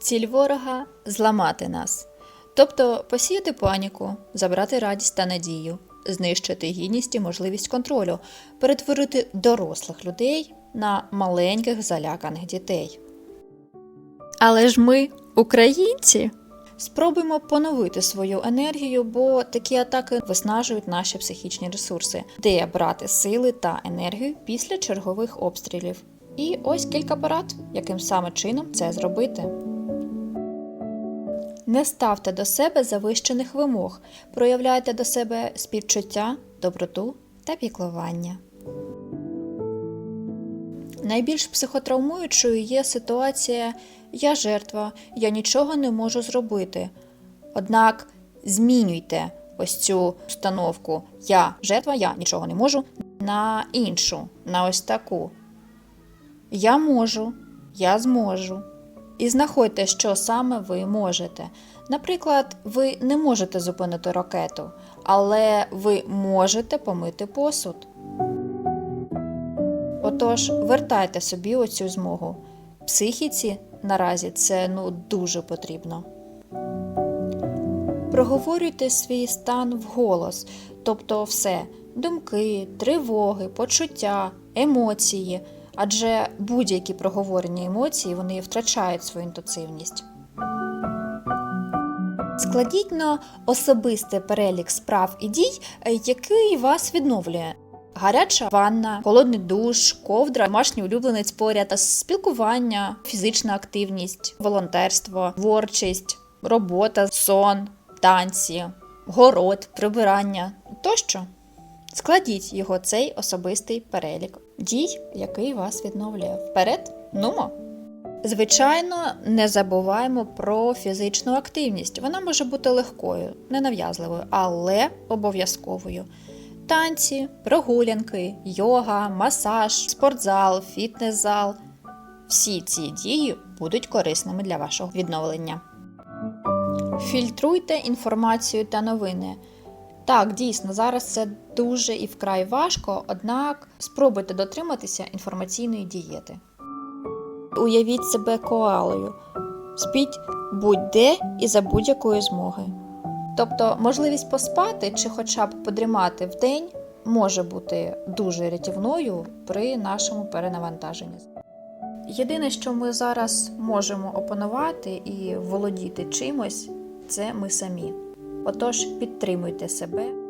Ціль ворога зламати нас, тобто посіяти паніку, забрати радість та надію, знищити гідність і можливість контролю, перетворити дорослих людей на маленьких заляканих дітей. Але ж ми українці. Спробуємо поновити свою енергію, бо такі атаки виснажують наші психічні ресурси, де брати сили та енергію після чергових обстрілів. І ось кілька порад, яким саме чином це зробити. Не ставте до себе завищених вимог, проявляйте до себе співчуття, доброту та піклування. Найбільш психотравмуючою є ситуація Я жертва, я нічого не можу зробити. Однак змінюйте ось цю установку Я жертва, я нічого не можу на іншу, на ось таку. Я можу, я зможу. І знаходьте, що саме ви можете. Наприклад, ви не можете зупинити ракету, але ви можете помити посуд. Отож, вертайте собі оцю змогу. Психіці наразі це ну дуже потрібно. Проговорюйте свій стан вголос, тобто все думки, тривоги, почуття, емоції, адже будь-які проговорені емоції вони втрачають свою інтенсивність. Складіть на особистий перелік справ і дій, е, який вас відновлює. Гаряча ванна, холодний душ, ковдра, домашній улюбленець поряд, спілкування, фізична активність, волонтерство, творчість, робота, сон, танці, город, прибирання тощо. Складіть його цей особистий перелік дій, який вас відновлює. Вперед, нумо! Звичайно, не забуваємо про фізичну активність. Вона може бути легкою, ненав'язливою, але обов'язковою. Танці, прогулянки, йога, масаж, спортзал, фітнес-зал. Всі ці дії будуть корисними для вашого відновлення. Фільтруйте інформацію та новини. Так, дійсно, зараз це дуже і вкрай важко, однак спробуйте дотриматися інформаційної дієти. Уявіть себе коалою. Спіть будь-де і за будь-якої змоги. Тобто можливість поспати чи хоча б подрімати в день може бути дуже рятівною при нашому перенавантаженні. Єдине, що ми зараз можемо опанувати і володіти чимось, це ми самі. Отож, підтримуйте себе.